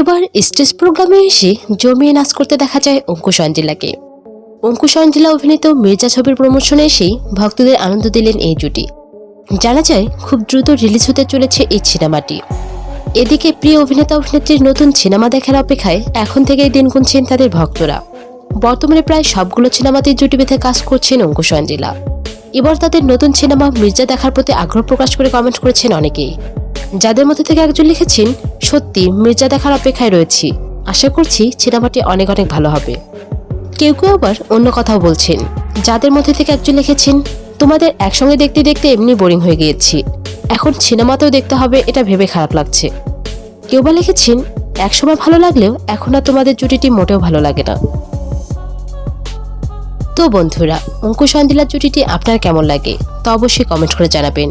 এবার স্টেজ প্রোগ্রামে এসে জমিয়ে নাচ করতে দেখা যায় অঙ্কুশ অঞ্জিলাকে। অঙ্কুশ অঞ্জিলা অভিনীত মির্জা ছবির প্রমোশনে এসেই ভক্তদের আনন্দ দিলেন এই জুটি। জানা যায়, খুব দ্রুত রিলিজ হতে চলেছে এই সিনেমাটি। এদিকে প্রিয় অভিনেতা অভিনেত্রীর নতুন সিনেমা দেখার অপেক্ষায় এখন থেকেই দিন গুনছেন তাদের ভক্তরা। বর্তমানে প্রায় সবগুলো সিনেমাতেই জুটি বেঁধে কাজ করছেন অঙ্কুশ অঞ্জিলা। এবার তাদের নতুন সিনেমা মির্জা দেখার প্রতি আগ্রহ প্রকাশ করে কমেন্ট করেছেন অনেকেই। যাদের মধ্যে থেকে একজন লিখেছেন সত্যি মির্জা দেখার অপেক্ষায় রয়েছি। আশা করছি সিনেমাটি অনেক অনেক ভালো হবে। কেউ কেউ আবার অন্য কথাও বলছেন, যাদের মধ্যে থেকে একজন লিখেছেন, তোমাদের একসঙ্গে দেখতে দেখতে এমনি বোরিং হয়ে গিয়েছি। এখন সিনেমাতেও দেখতে হবে এটা ভেবে খারাপ লাগছে। কেউ বা লিখেছেন একসময় ভালো লাগলেও এখন আর তোমাদের জুটিটি মোটেও ভালো লাগে না। তো বন্ধুরা, অঙ্কুশ অঞ্জিলার জুটিটি আপনার কেমন লাগে তা অবশ্যই কমেন্ট করে জানাবেন।